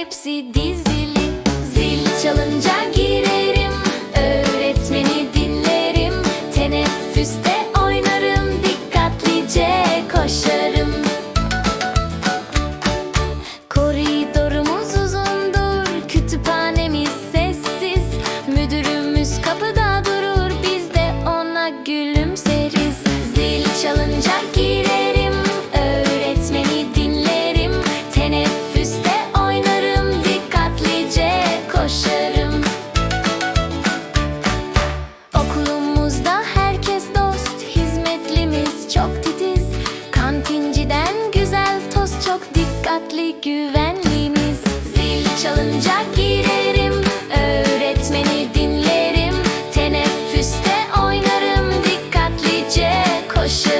hepsi dizili. Zil çalınca girerim Öğretmeni dinlerim. Teneffüste oynarım Dikkatlice koşarım. Koridorumuz uzundur Kütüphanemiz sessiz. Müdürümüz kapıda tatlı güvenliğimiz. Zil çalınca girerim Öğretmeni dinlerim. Teneffüste oynarım Dikkatlice koşarım.